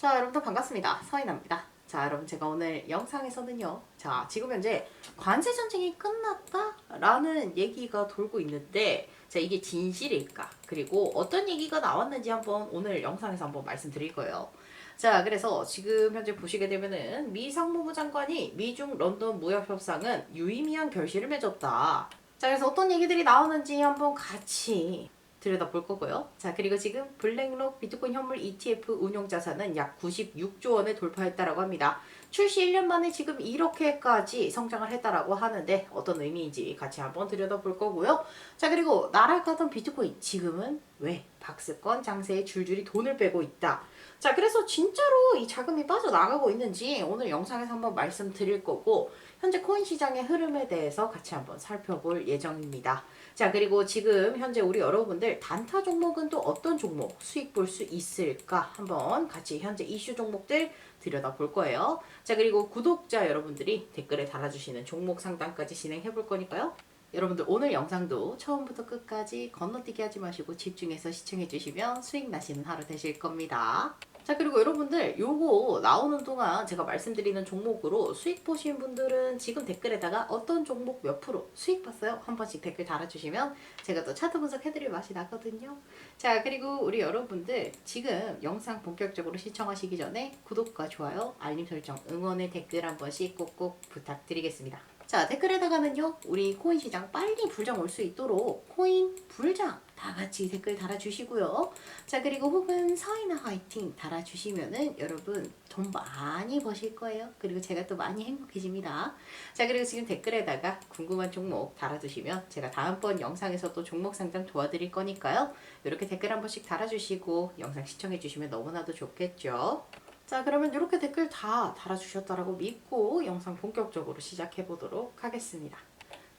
자, 여러분들 반갑습니다. 서인아입니다. 자, 여러분 제가 오늘 영상에서는요. 자, 지금 현재 관세 전쟁이 끝났다 라는 얘기가 돌고 있는데 자, 이게 진실일까? 그리고 어떤 얘기가 나왔는지 한번 오늘 영상에서 한번 말씀드릴 거예요. 자, 그래서 지금 현재 보시게 되면은 미 상무부 장관이 미중 런던 무역 협상은 유의미한 결실을 맺었다. 자, 그래서 어떤 얘기들이 나오는지 한번 같이 들여다볼 거고요. 자, 그리고 지금 블랙록 비트코인 현물 ETF 운용 자산은 약 96조 원을 돌파했다라고 합니다. 출시 1년 만에 지금 이렇게까지 성장을 했다라고 하는데 어떤 의미인지 같이 한번 들여다볼 거고요. 자, 그리고 날아가던 비트코인 지금은 왜 박스권 장세에 줄줄이 돈을 빼고 있다. 자, 그래서 진짜로 이 자금이 빠져나가고 있는지 오늘 영상에서 한번 말씀드릴 거고 현재 코인 시장의 흐름에 대해서 같이 한번 살펴볼 예정입니다. 자, 그리고 지금 현재 우리 여러분들 단타 종목은 또 어떤 종목 수익 볼 수 있을까 한번 같이 현재 이슈 종목들 들여다볼 거예요. 자, 그리고 구독자 여러분들이 댓글에 달아주시는 종목 상담까지 진행해 볼 거니까요. 여러분들 오늘 영상도 처음부터 끝까지 건너뛰기 하지 마시고 집중해서 시청해 주시면 수익 나시는 하루 되실 겁니다. 자 그리고 여러분들 요거 나오는 동안 제가 말씀드리는 종목으로 수익 보신 분들은 지금 댓글에다가 어떤 종목 몇 프로 수익 봤어요? 한 번씩 댓글 달아주시면 제가 또 차트 분석 해드릴 맛이 나거든요. 자 그리고 우리 여러분들 지금 영상 본격적으로 시청하시기 전에 구독과 좋아요, 알림 설정, 응원의 댓글 한 번씩 꼭꼭 부탁드리겠습니다. 자 댓글에다가는요 우리 코인 시장 빨리 불장 올 수 있도록 코인 불장 다 같이 댓글 달아주시고요. 자 그리고 혹은 서인아 화이팅 달아주시면은 여러분 돈 많이 버실 거예요. 그리고 제가 또 많이 행복해집니다. 자 그리고 지금 댓글에다가 궁금한 종목 달아주시면 제가 다음번 영상에서 또 종목 상담 도와드릴 거니까요. 이렇게 댓글 한 번씩 달아주시고 영상 시청해주시면 너무나도 좋겠죠. 자 그러면 이렇게 댓글 다 달아주셨다라고 믿고 영상 본격적으로 시작해 보도록 하겠습니다.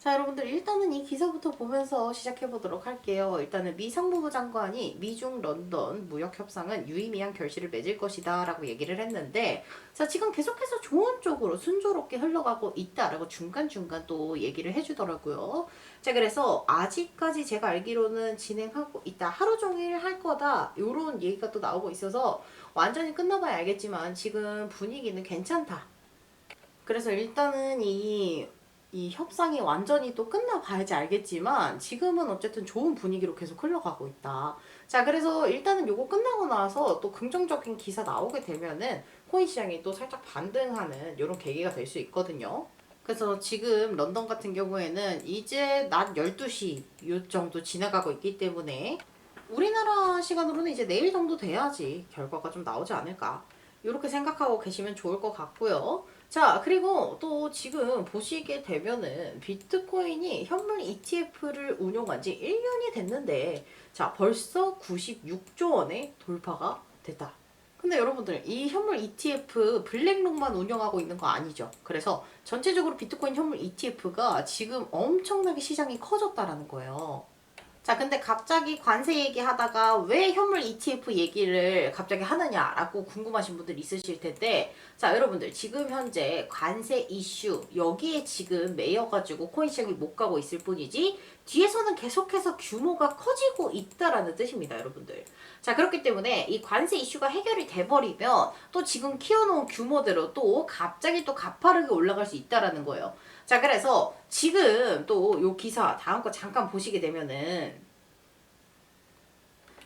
자 여러분들 일단은 이 기사부터 보면서 시작해 보도록 할게요. 일단은 미 상무부 장관이 미중 런던 무역 협상은 유의미한 결실을 맺을 것이다 라고 얘기를 했는데 자 지금 계속해서 좋은 쪽으로 순조롭게 흘러가고 있다라고 중간중간 또 얘기를 해주더라고요. 자 그래서 아직까지 제가 알기로는 진행하고 있다. 하루 종일 할 거다. 요런 얘기가 또 나오고 있어서 완전히 끝나봐야 알겠지만 지금 분위기는 괜찮다. 그래서 일단은 이, 이 협상이 완전히 또 끝나봐야지 알겠지만 지금은 어쨌든 좋은 분위기로 계속 흘러가고 있다. 자, 그래서 일단은 요거 끝나고 나서 또 긍정적인 기사 나오게 되면은 코인 시장이 또 살짝 반등하는 이런 계기가 될 수 있거든요. 그래서 지금 런던 같은 경우에는 이제 낮 12시 요 정도 지나가고 있기 때문에 우리나라 시간으로는 이제 내일 정도 돼야지 결과가 좀 나오지 않을까. 이렇게 생각하고 계시면 좋을 것 같고요. 자, 그리고 또 지금 보시게 되면은 비트코인이 현물 ETF를 운용한 지 1년이 됐는데, 자, 벌써 96조 원의 돌파가 됐다. 근데 여러분들, 이 현물 ETF 블랙록만 운영하고 있는 거 아니죠? 그래서 전체적으로 비트코인 현물 ETF가 지금 엄청나게 시장이 커졌다라는 거예요. 자, 근데 갑자기 관세 얘기하다가 왜 현물 ETF 얘기를 갑자기 하느냐라고 궁금하신 분들 있으실 텐데, 자, 여러분들, 지금 현재 관세 이슈, 여기에 지금 매여가지고 코인 시장이 못 가고 있을 뿐이지, 뒤에서는 계속해서 규모가 커지고 있다라는 뜻입니다, 여러분들. 자, 그렇기 때문에 이 관세 이슈가 해결이 돼버리면 또 지금 키워놓은 규모대로 또 갑자기 또 가파르게 올라갈 수 있다라는 거예요. 자, 그래서 지금 또 요 기사 다음 거 잠깐 보시게 되면은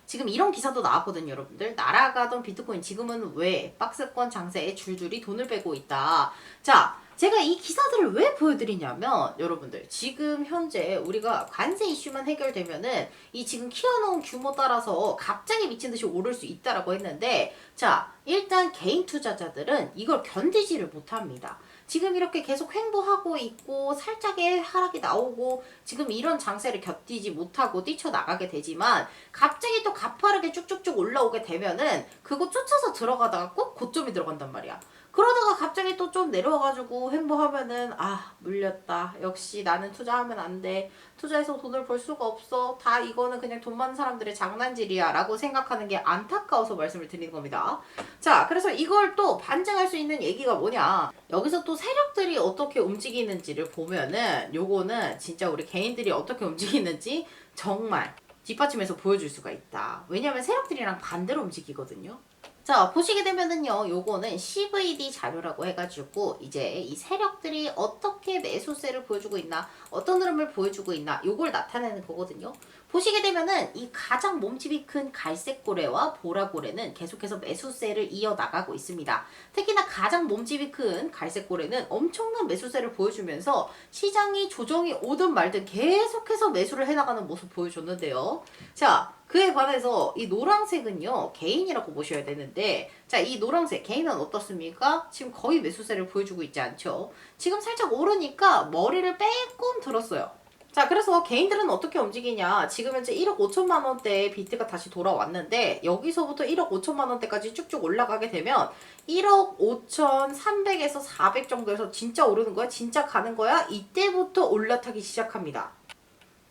지금 이런 기사도 나왔거든요, 여러분들. 날아가던 비트코인 지금은 왜 박스권 장세에 줄줄이 돈을 빼고 있다. 자, 제가 이 기사들을 왜 보여드리냐면 여러분들 지금 현재 우리가 관세 이슈만 해결되면은 이 지금 키워놓은 규모 따라서 갑자기 미친 듯이 오를 수 있다라고 했는데 자 일단 개인 투자자들은 이걸 견디지를 못합니다. 지금 이렇게 계속 횡보하고 있고 살짝의 하락이 나오고 지금 이런 장세를 견디지 못하고 뛰쳐나가게 되지만 갑자기 또 가파르게 쭉쭉쭉 올라오게 되면은 그거 쫓아서 들어가다가 꼭 고점이 들어간단 말이야. 그러다가 갑자기 또 좀 내려와가지고 횡보하면은 아 물렸다. 역시 나는 투자하면 안 돼. 투자해서 돈을 벌 수가 없어. 다 이거는 그냥 돈 많은 사람들의 장난질이야. 라고 생각하는 게 안타까워서 말씀을 드리는 겁니다. 자 그래서 이걸 또 반증할 수 있는 얘기가 뭐냐. 여기서 또 세력들이 어떻게 움직이는지를 보면은 요거는 진짜 우리 개인들이 어떻게 움직이는지 정말 뒷받침해서 보여줄 수가 있다. 왜냐면 세력들이랑 반대로 움직이거든요 자, 보시게 되면은요, 요거는 CVD 자료라고 해가지고, 이제 이 세력들이 어떻게 매수세를 보여주고 있나, 어떤 흐름을 보여주고 있나, 요걸 나타내는 거거든요. 보시게 되면은 이 가장 몸집이 큰 갈색 고래와 보라 고래는 계속해서 매수세를 이어나가고 있습니다. 특히나 가장 몸집이 큰 갈색 고래는 엄청난 매수세를 보여주면서 시장이 조정이 오든 말든 계속해서 매수를 해나가는 모습 보여줬는데요. 자, 그에 반해서 이 노란색은요, 개인이라고 보셔야 되는데, 자, 이 노란색, 개인은 어떻습니까? 지금 거의 매수세를 보여주고 있지 않죠? 지금 살짝 오르니까 머리를 빼꼼 들었어요. 자, 그래서 개인들은 어떻게 움직이냐. 지금 현재 1억 5천만 원대의 비트가 다시 돌아왔는데, 여기서부터 1억 5천만 원대까지 쭉쭉 올라가게 되면, 1억 5천 300에서 400 정도에서 진짜 오르는 거야? 진짜 가는 거야? 이때부터 올라타기 시작합니다.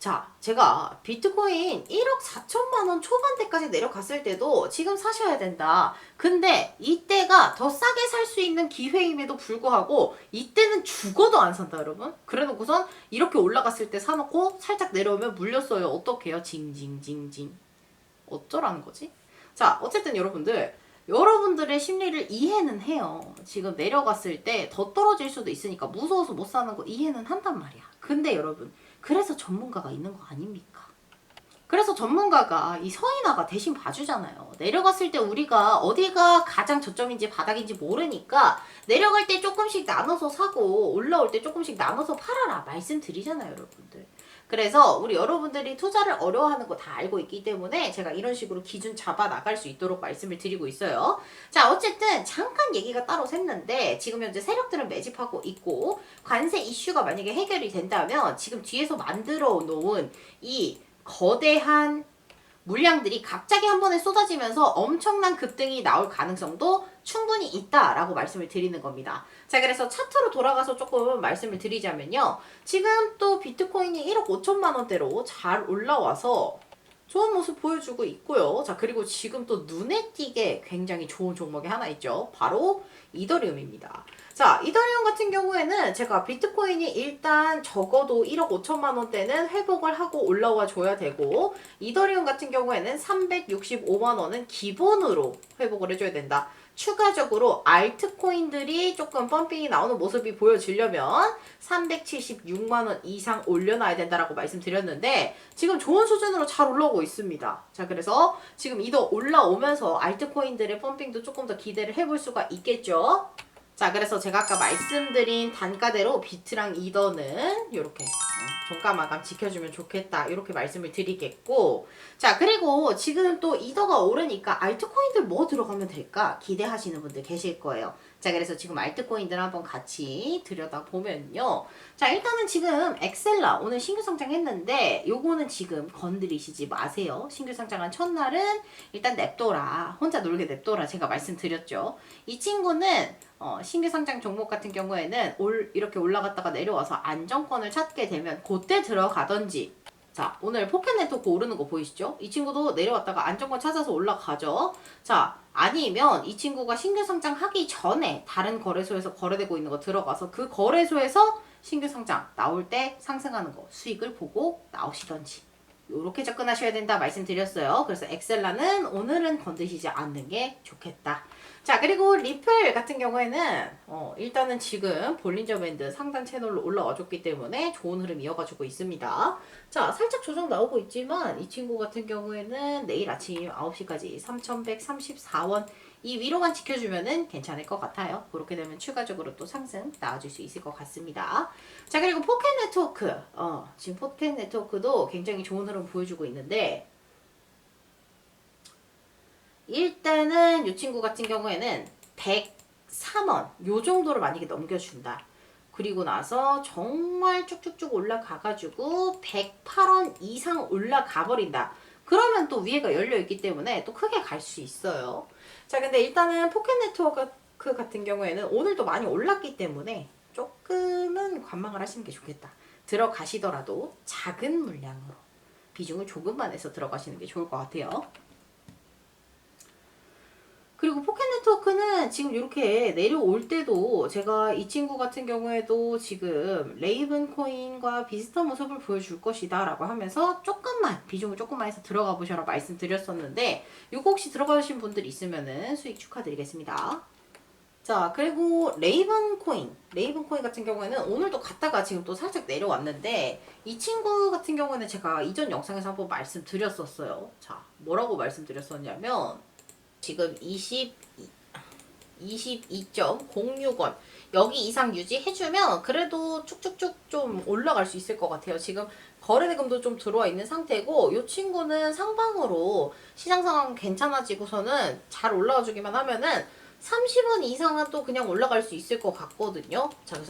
자, 제가 비트코인 1억 4천만 원 초반대까지 내려갔을 때도 지금 사셔야 된다. 근데 이때가 더 싸게 살 수 있는 기회임에도 불구하고 이때는 죽어도 안 산다, 여러분. 그래 놓고선 이렇게 올라갔을 때 사놓고 살짝 내려오면 물렸어요. 어떡해요? 징징징징. 어쩌라는 거지? 자, 어쨌든 여러분들. 여러분들의 심리를 이해는 해요. 지금 내려갔을 때 더 떨어질 수도 있으니까 무서워서 못 사는 거 이해는 한단 말이야. 근데 여러분, 그래서 전문가가 있는 거 아닙니까? 그래서 전문가가 이 서인아가 대신 봐주잖아요. 내려갔을 때 우리가 어디가 가장 저점인지 바닥인지 모르니까 내려갈 때 조금씩 나눠서 사고 올라올 때 조금씩 나눠서 팔아라 말씀드리잖아요, 여러분들. 그래서 우리 여러분들이 투자를 어려워하는 거 다 알고 있기 때문에 제가 이런 식으로 기준 잡아 나갈 수 있도록 말씀을 드리고 있어요. 자, 어쨌든 잠깐 얘기가 따로 샜는데 지금 현재 세력들은 매집하고 있고 관세 이슈가 만약에 해결이 된다면 지금 뒤에서 만들어 놓은 이 거대한 물량들이 갑자기 한 번에 쏟아지면서 엄청난 급등이 나올 가능성도 충분히 있다라고 말씀을 드리는 겁니다. 자, 그래서 차트로 돌아가서 조금 말씀을 드리자면요. 지금 또 비트코인이 1억 5천만 원대로 잘 올라와서 좋은 모습 보여주고 있고요. 자, 그리고 지금 또 눈에 띄게 굉장히 좋은 종목이 하나 있죠. 바로 이더리움입니다. 자, 이더리움 같은 경우에는 제가 비트코인이 일단 적어도 1억 5천만 원대는 회복을 하고 올라와 줘야 되고, 이더리움 같은 경우에는 365만 원은 기본으로 회복을 해줘야 된다. 추가적으로 알트코인들이 조금 펌핑이 나오는 모습이 보여지려면 376만 원 이상 올려놔야 된다라고 말씀드렸는데 지금 좋은 수준으로 잘 올라오고 있습니다. 자 그래서 지금 이 더 올라오면서 알트코인들의 펌핑도 조금 더 기대를 해볼 수가 있겠죠. 자 그래서 제가 아까 말씀드린 단가대로 비트랑 이더는 이렇게 종가 마감 지켜주면 좋겠다 이렇게 말씀을 드리겠고 자 그리고 지금 또 이더가 오르니까 알트코인들 뭐 들어가면 될까 기대하시는 분들 계실 거예요 자 그래서 지금 알트코인들 한번 같이 들여다보면요. 자 일단은 지금 엑셀라 오늘 신규 상장했는데 요거는 지금 건드리시지 마세요. 신규 상장한 첫날은 일단 냅둬라. 혼자 놀게 냅둬라 제가 말씀드렸죠. 이 친구는 어, 신규 상장 종목 같은 경우에는 올, 이렇게 올라갔다가 내려와서 안정권을 찾게 되면 그때 들어가던지. 자 오늘 포켓 네트워크 오르는 거 보이시죠? 이 친구도 내려왔다가 안정권 찾아서 올라가죠. 자 아니면 이 친구가 신규 상장 하기 전에 다른 거래소에서 거래되고 있는 거 들어가서 그 거래소에서 신규 상장 나올 때 상승하는 거 수익을 보고 나오시던지 이렇게 접근하셔야 된다 말씀드렸어요. 그래서 엑셀라는 오늘은 건드시지 않는 게 좋겠다. 자 그리고 리플 같은 경우에는 어, 일단은 지금 볼린저 밴드 상단 채널로 올라와줬기 때문에 좋은 흐름 이어가지고 있습니다. 자 살짝 조정 나오고 있지만 이 친구 같은 경우에는 내일 아침 9시까지 3134원 이 위로만 지켜주면은 괜찮을 것 같아요. 그렇게 되면 추가적으로 또 상승 나와줄 수 있을 것 같습니다. 자 그리고 포켓 네트워크 어, 지금 포켓 네트워크도 굉장히 좋은 흐름 보여주고 있는데 일단은 이 친구 같은 경우에는 103원 요 정도로 만약에 넘겨준다. 그리고 나서 정말 쭉쭉쭉 올라가가지고 108원 이상 올라가 버린다. 그러면 또 위에가 열려 있기 때문에 또 크게 갈 수 있어요. 자, 근데 일단은 포켓 네트워크 같은 경우에는 오늘도 많이 올랐기 때문에 조금은 관망을 하시는 게 좋겠다. 들어가시더라도 작은 물량으로 비중을 조금만 해서 들어가시는 게 좋을 것 같아요. 그리고 포켓 네트워크는 지금 이렇게 내려올 때도 제가 이 친구 같은 경우에도 지금 레이븐 코인과 비슷한 모습을 보여줄 것이다 라고 하면서 조금만 비중을 조금만 해서 들어가 보셔라 말씀드렸었는데 이거 혹시 들어가신 분들 있으면은 수익 축하드리겠습니다. 자 그리고 레이븐 코인 레이븐 코인 같은 경우에는 오늘도 갔다가 지금 또 살짝 내려왔는데 이 친구 같은 경우는 제가 이전 영상에서 한번 말씀드렸었어요 자 뭐라고 말씀드렸었냐면 지금 20 22.06원 여기 이상 유지해주면 그래도 쭉쭉쭉 좀 올라갈 수 있을 것 같아요. 지금 거래대금도 좀 들어와 있는 상태고 이 친구는 상방으로 시장 상황 괜찮아지고서는 잘 올라와 주기만 하면은 30원 이상은 또 그냥 올라갈 수 있을 것 같거든요. 자,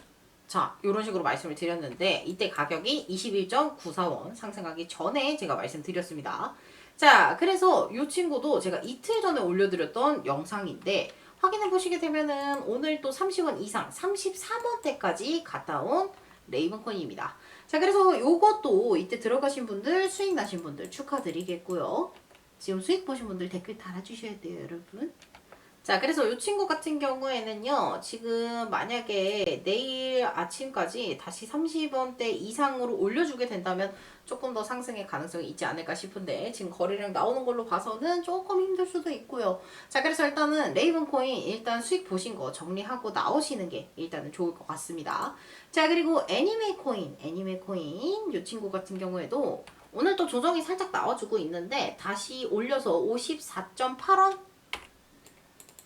자, 이런 식으로 말씀을 드렸는데 이때 가격이 21.94원 상승하기 전에 제가 말씀드렸습니다. 자, 그래서 이 친구도 제가 이틀 전에 올려드렸던 영상인데 확인해 보시게 되면은 오늘 또 30원 이상 33원 대까지 갔다 온 레이븐코인입니다. 자, 그래서 요것도 이때 들어가신 분들 수익 나신 분들 축하드리겠고요. 지금 수익 보신 분들 댓글 달아주셔야 돼요, 여러분. 자, 그래서 이 친구 같은 경우에는요, 지금 만약에 내일 아침까지 다시 30원대 이상으로 올려주게 된다면 조금 더 상승의 가능성이 있지 않을까 싶은데, 지금 거래량 나오는 걸로 봐서는 조금 힘들 수도 있고요. 자, 그래서 일단은 레이븐 코인 일단 수익 보신 거 정리하고 나오시는 게 일단은 좋을 것 같습니다. 자, 그리고 애니메 코인, 애니메 코인, 이 친구 같은 경우에도 오늘 또 조정이 살짝 나와주고 있는데, 다시 올려서 54.8원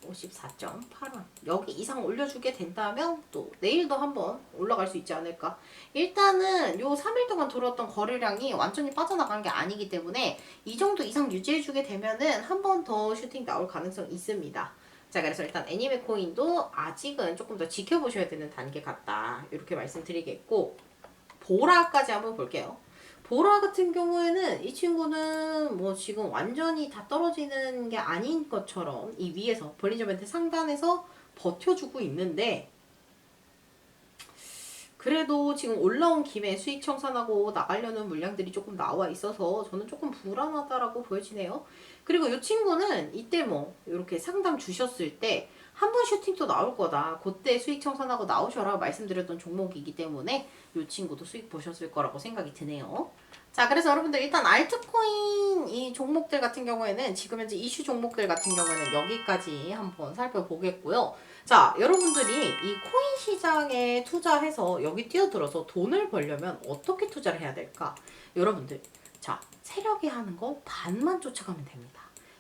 54.8원. 여기 이상 올려주게 된다면 또 내일도 한번 올라갈 수 있지 않을까. 일단은 요 3일 동안 들어왔던 거래량이 완전히 빠져나간 게 아니기 때문에 이 정도 이상 유지해주게 되면은 한 번 더 슈팅 나올 가능성이 있습니다. 자, 그래서 일단 애니메 코인도 아직은 조금 더 지켜보셔야 되는 단계 같다. 이렇게 말씀드리겠고, 보라까지 한번 볼게요. 보라 같은 경우에는 이 친구는 뭐 지금 완전히 다 떨어지는 게 아닌 것처럼 이 위에서 볼린저 밴드 상단에서 버텨주고 있는데 그래도 지금 올라온 김에 수익 청산하고 나가려는 물량들이 조금 나와 있어서 저는 조금 불안하다라고 보여지네요. 그리고 이 친구는 이때 뭐 이렇게 상담 주셨을 때 한 번 슈팅도 나올 거다. 그때 수익 청산하고 나오셔라 말씀드렸던 종목이기 때문에 이 친구도 수익 보셨을 거라고 생각이 드네요. 자, 그래서 여러분들 일단 알트코인 이 종목들 같은 경우에는 지금 현재 이슈 종목들 같은 경우에는 여기까지 한번 살펴보겠고요. 자, 여러분들이 이 코인 시장에 투자해서 여기 뛰어들어서 돈을 벌려면 어떻게 투자를 해야 될까? 여러분들, 자, 세력이 하는 거 반만 쫓아가면 됩니다.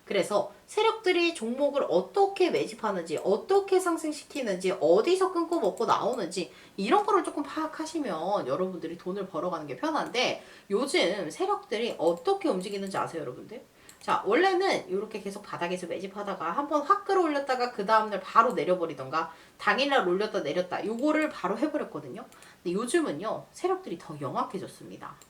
그래서 세력들이 종목을 어떻게 매집하는지, 어떻게 상승시키는지, 어디서 끊고 먹고 나오는지 이런 거를 조금 파악하시면 여러분들이 돈을 벌어가는 게 편한데 요즘 세력들이 어떻게 움직이는지 아세요, 여러분들? 자, 원래는 이렇게 계속 바닥에서 매집하다가 한번 확 끌어올렸다가 그 다음날 바로 내려버리던가 당일날 올렸다 내렸다 요거를 바로 해버렸거든요. 근데 요즘은요, 세력들이 더 영악해졌습니다.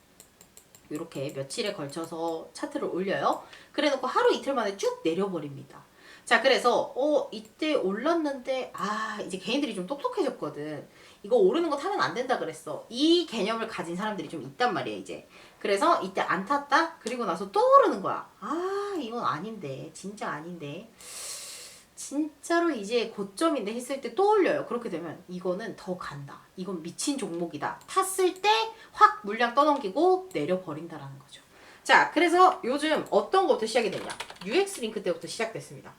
이렇게 며칠에 걸쳐서 차트를 올려요. 그래 놓고 하루 이틀 만에 쭉 내려버립니다. 자, 그래서, 어, 이때 올랐는데, 아, 이제 개인들이 좀 똑똑해졌거든. 이거 오르는 거 타면 안 된다 그랬어. 이 개념을 가진 사람들이 좀 있단 말이야, 이제. 그래서 이때 안 탔다? 그리고 나서 또 오르는 거야. 아, 이건 아닌데. 진짜 아닌데. 진짜로 이제 고점인데 했을 때또 올려요. 그렇게 되면 이거는 더 간다. 이건 미친 종목이다. 탔을 때 확 물량 떠넘기고 내려버린다라는 거죠. 자, 그래서 요즘 어떤 것부터 시작이 되냐? UX 링크 때부터 시작됐습니다.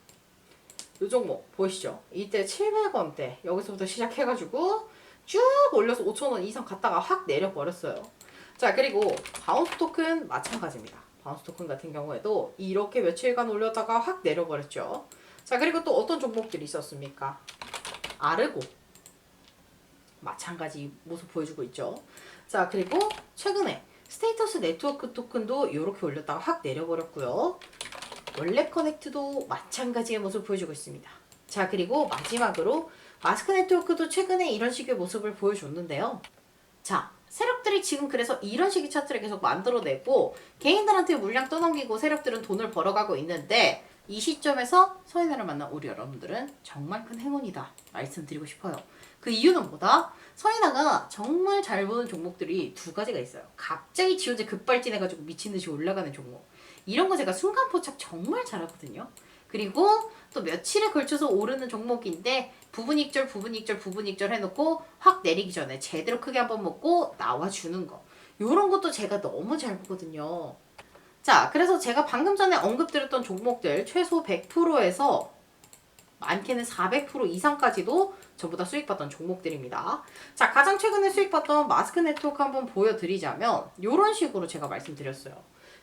요 종목 보이시죠? 이때 700원대 여기서부터 시작해가지고 쭉 올려서 5,000원 이상 갔다가 확 내려버렸어요. 자, 그리고 바운스 토큰 마찬가지입니다. 바운스 토큰 같은 경우에도 이렇게 며칠간 올렸다가 확 내려버렸죠. 자, 그리고 또 어떤 종목들이 있었습니까? 아르고. 마찬가지 모습 보여주고 있죠. 자, 그리고 최근에 스테이터스 네트워크 토큰도 이렇게 올렸다가 확 내려버렸고요. 원래 커넥트도 마찬가지의 모습을 보여주고 있습니다. 자, 그리고 마지막으로 마스크 네트워크도 최근에 이런 식의 모습을 보여줬는데요. 자, 세력들이 지금 그래서 이런 식의 차트를 계속 만들어내고 개인들한테 물량 떠넘기고 세력들은 돈을 벌어가고 있는데 이 시점에서 서인아를 만난 우리 여러분들은 정말 큰 행운이다 말씀드리고 싶어요. 그 이유는 뭐다? 서인아가 정말 잘 보는 종목들이 두 가지가 있어요. 갑자기 지 혼자 급발진해가지고 미친 듯이 올라가는 종목. 이런 거 제가 순간 포착 정말 잘하거든요. 그리고 또 며칠에 걸쳐서 오르는 종목인데 부분 익절, 부분 익절, 부분 익절 해놓고 확 내리기 전에 제대로 크게 한번 먹고 나와주는 거. 요런 것도 제가 너무 잘 보거든요. 자, 그래서 제가 방금 전에 언급드렸던 종목들 최소 100%에서 많게는 400% 이상까지도 전부 다 수익 봤던 종목들입니다. 자, 가장 최근에 수익 봤던 마스크 네트워크 한번 보여드리자면 이런 식으로 제가 말씀드렸어요.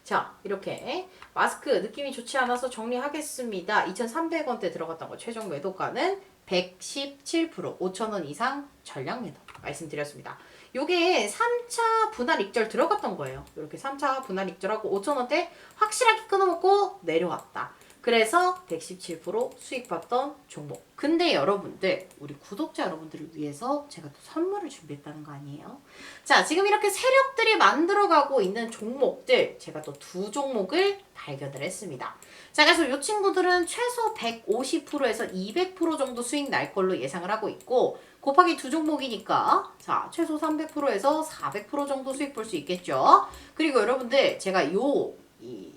자, 이렇게 마스크 느낌이 좋지 않아서 정리하겠습니다. 2,300원대 들어갔던 거 최종 매도가는 117% 5,000원 이상 전량 매도 말씀드렸습니다. 요게 3차 분할 익절 들어갔던 거예요. 이렇게 3차 분할 익절하고 5,000원대 확실하게 끊어먹고 내려왔다. 그래서 117% 수익 봤던 종목. 근데 여러분들, 우리 구독자 여러분들을 위해서 제가 또 선물을 준비했다는 거 아니에요? 자, 지금 이렇게 세력들이 만들어가고 있는 종목들, 제가 또 두 종목을 발견을 했습니다. 자, 그래서 이 친구들은 최소 150%에서 200% 정도 수익 날 걸로 예상을 하고 있고, 곱하기 두 종목이니까, 자, 최소 300%에서 400% 정도 수익 볼 수 있겠죠? 그리고 여러분들, 제가 요, 이,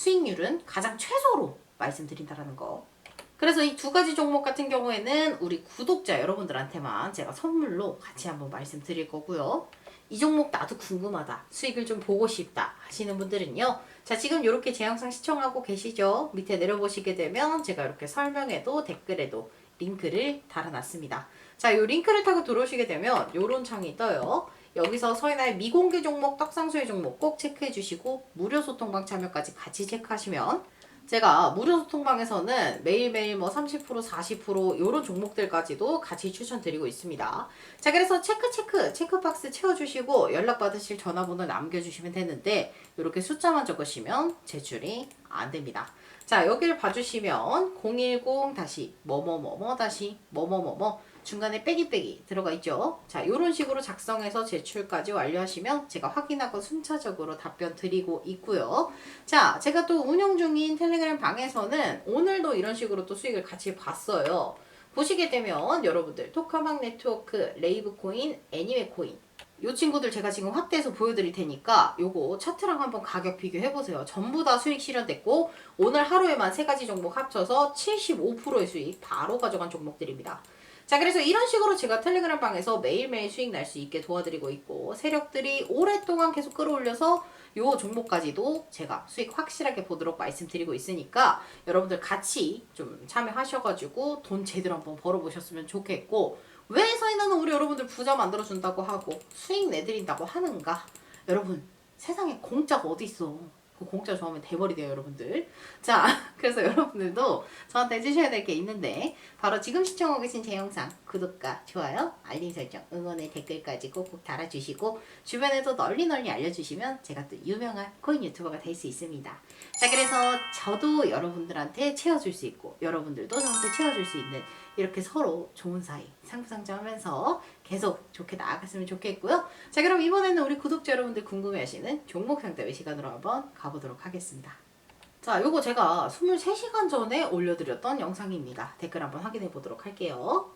수익률은 가장 최소로 말씀드린다라는 거. 그래서 이 두 가지 종목 같은 경우에는 우리 구독자 여러분들한테만 제가 선물로 같이 한번 말씀드릴 거고요. 이 종목 나도 궁금하다. 수익을 좀 보고 싶다 하시는 분들은요. 자, 지금 이렇게 제 영상 시청하고 계시죠? 밑에 내려보시게 되면 제가 이렇게 설명에도 댓글에도 링크를 달아놨습니다. 자, 이 링크를 타고 들어오시게 되면 이런 창이 떠요. 여기서 서인아의 미공개 종목, 떡상수의 종목 꼭 체크해 주시고 무료 소통방 참여까지 같이 체크하시면 제가 무료 소통방에서는 매일매일 뭐 30%, 40% 이런 종목들까지도 같이 추천드리고 있습니다. 자, 그래서 체크 체크 체크박스 채워주시고 연락 받으실 전화번호 남겨주시면 되는데 이렇게 숫자만 적으시면 제출이 안 됩니다. 자, 여기를 봐주시면 010 다시 뭐뭐뭐뭐 다시 뭐뭐뭐뭐 중간에 빼기 빼기 들어가 있죠. 자, 이런 식으로 작성해서 제출까지 완료하시면 제가 확인하고 순차적으로 답변 드리고 있고요. 자, 제가 또 운영 중인 텔레그램 방에서는 오늘도 이런 식으로 또 수익을 같이 봤어요. 보시게 되면 여러분들 토카막 네트워크, 레이브 코인, 애니메 코인 요 친구들 제가 지금 확대해서 보여드릴 테니까 요거 차트랑 한번 가격 비교해 보세요. 전부 다 수익 실현됐고 오늘 하루에만 세 가지 종목 합쳐서 75%의 수익 바로 가져간 종목들입니다. 자, 그래서 이런 식으로 제가 텔레그램 방에서 매일매일 수익 날 수 있게 도와드리고 있고, 세력들이 오랫동안 계속 끌어올려서 요 종목까지도 제가 수익 확실하게 보도록 말씀드리고 있으니까 여러분들 같이 좀 참여하셔가지고 돈 제대로 한번 벌어보셨으면 좋겠고, 왜 서인아는 우리 여러분들 부자 만들어준다고 하고 수익 내드린다고 하는가? 여러분, 세상에 공짜가 어디 있어? 그 공짜 좋아하면 대벌이 돼요, 여러분들. 자, 그래서 여러분들도 저한테 해주셔야 될 게 있는데, 바로 지금 시청하고 계신 제 영상, 구독과 좋아요, 알림 설정, 응원의 댓글까지 꼭꼭 달아주시고, 주변에도 널리 널리 알려주시면 제가 또 유명한 코인 유튜버가 될 수 있습니다. 자, 그래서 저도 여러분들한테 채워줄 수 있고, 여러분들도 저한테 채워줄 수 있는 이렇게 서로 좋은 사이, 상부상조하면서 계속 좋게 나아갔으면 좋겠고요. 자, 그럼 이번에는 우리 구독자 여러분들 궁금해하시는 종목 상담의 시간으로 한번 가보도록 하겠습니다. 자, 요거 제가 23시간 전에 올려드렸던 영상입니다. 댓글 한번 확인해 보도록 할게요.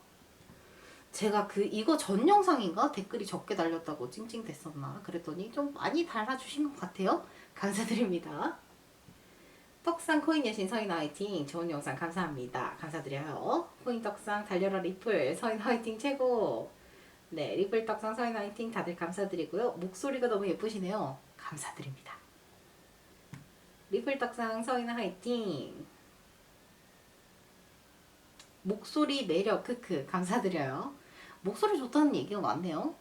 제가 그 이거 전 영상인가 댓글이 적게 달렸다고 찡찡댔었나 그랬더니 좀 많이 달아주신 것 같아요. 감사드립니다. 떡상 코인 여신 서인 화이팅 좋은 영상 감사합니다. 감사드려요. 코인 떡상 달려라 리플 서인 화이팅 최고. 네 리플 떡상 서인 화이팅 다들 감사드리고요. 목소리가 너무 예쁘시네요. 감사드립니다. 리플 떡상 서인 화이팅. 목소리 매력 크크 감사드려요. 목소리 좋다는 얘기가 많네요.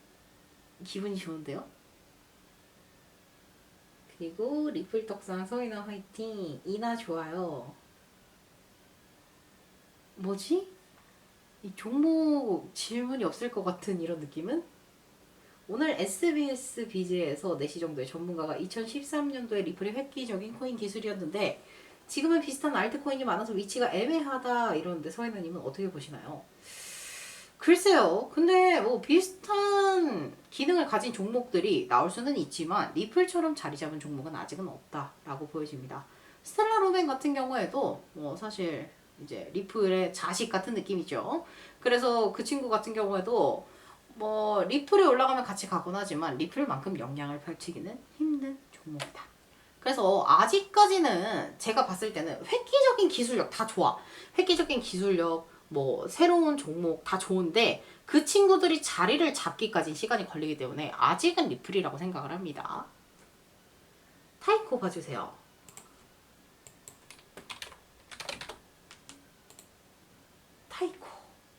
기분이 좋은데요. 그리고 리플 떡상 서인아 화이팅 이나 좋아요. 뭐지? 이 종목 질문이 없을 것 같은 이런 느낌은? 오늘 SBS 비즈에서 4시 정도에 전문가가 2013년도에 리플의 획기적인 코인 기술이었는데 지금은 비슷한 알트코인이 많아서 위치가 애매하다 이러는데 서인아님은 어떻게 보시나요? 글쎄요. 근데 뭐 비슷한 기능을 가진 종목들이 나올 수는 있지만 리플처럼 자리 잡은 종목은 아직은 없다라고 보여집니다. 스텔라 로벤 같은 경우에도 뭐 사실 이제 리플의 자식 같은 느낌이죠. 그래서 그 친구 같은 경우에도 뭐 리플이 올라가면 같이 가곤 하지만 리플만큼 영향을 펼치기는 힘든 종목이다. 그래서 아직까지는 제가 봤을 때는 획기적인 기술력 다 좋아. 획기적인 기술력, 뭐 새로운 종목 다 좋은데 그 친구들이 자리를 잡기까지 시간이 걸리기 때문에 아직은 리플이라고 생각을 합니다. 타이코 봐주세요. 타이코.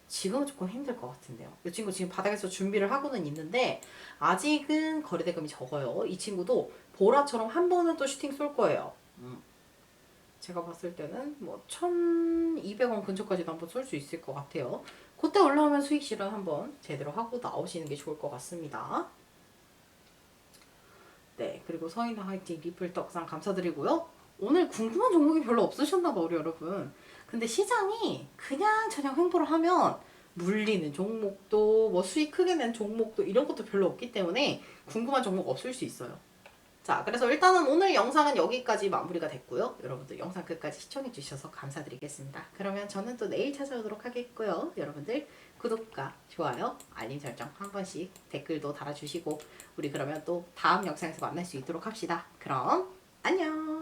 지금은 조금 힘들 것 같은데요. 이 친구 지금 바닥에서 준비를 하고는 있는데 아직은 거래대금이 적어요. 이 친구도 보라처럼 한 번은 또 슈팅 쏠 거예요. 음. 제가 봤을 때는 뭐 1200원 근처까지도 한번 쏠 수 있을 것 같아요. 그때 올라오면 수익 실현 한번 제대로 하고 나오시는 게 좋을 것 같습니다. 네, 그리고 서인아 화이팅 리플 떡상 감사드리고요. 오늘 궁금한 종목이 별로 없으셨나 봐, 우리 여러분. 근데 시장이 그냥 저냥 횡보를 하면 물리는 종목도 뭐 수익 크게 낸 종목도 이런 것도 별로 없기 때문에 궁금한 종목 없을 수 있어요. 자, 그래서 일단은 오늘 영상은 여기까지 마무리가 됐고요. 여러분들 영상 끝까지 시청해 주셔서 감사드리겠습니다. 그러면 저는 또 내일 찾아오도록 하겠고요. 여러분들 구독과 좋아요, 알림 설정 한 번씩 댓글도 달아주시고 우리 그러면 또 다음 영상에서 만날 수 있도록 합시다. 그럼 안녕.